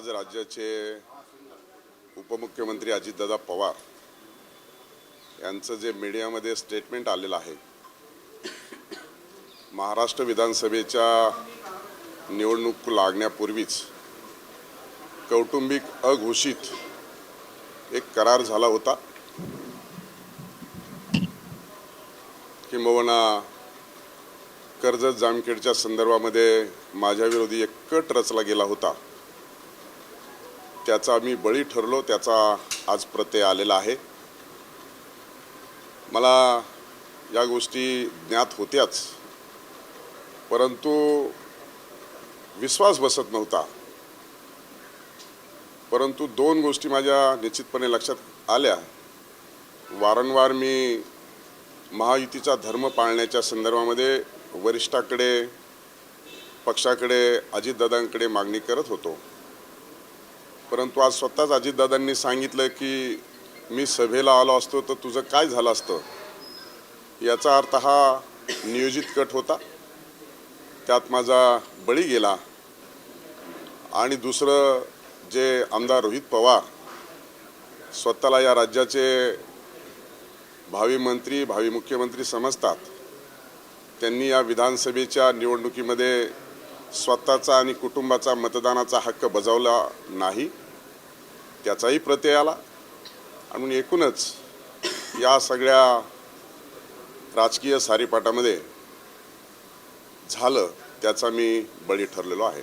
आज राज्याचे उपमुख्यमंत्री अजितदादा पवार यांचं जे मीडियामध्ये स्टेटमेंट आलेलं आहे महाराष्ट्र विधानसभेच्या निवडणूक लागण्यापूर्वीच कौटुंबिक अघोषित एक करार झाला होता. किंबहुना कर्जत जामखेडच्या संदर्भामध्ये माझ्याविरोधी एक कट रचला गेला होता. त्याचा मी बळी ठरलो त्याचा आज प्रत्यय आलेला आहे. मला या गोष्टी ज्ञात होत्याच परंतु विश्वास बसत नव्हता. परंतु दोन गोष्टी माझ्या निश्चितपणे लक्षात आल्या. वारंवार मी महायुतीचा धर्म पाळण्याच्या संदर्भामध्ये वरिष्ठाकडे पक्षाकडे अजितदादांकडे मागणी करत होतो. परंतु आज स्वतःच अजितदादांनी सांगितलं की मी सभेला आलो असतो तर तुझं काय झालं असतं? याचा अर्थ हा नियोजित कट होता. त्यात माझा बळी गेला. आणि दुसरं जे आमदार रोहित पवार स्वतःला या राज्याचे भावी मंत्री भावी मुख्यमंत्री समजतात. त्यांनी या विधानसभेच्या निवडणुकीमध्ये स्वतःचा आणि कुटुंबाचा मतदानाचा हक्क बजावला नाही त्याचाही प्रत्यय आला. आणि एकूणच या सगळ्या राजकीय सारीपाटामध्ये झालं त्याचा मी बळी ठरलेलो आहे.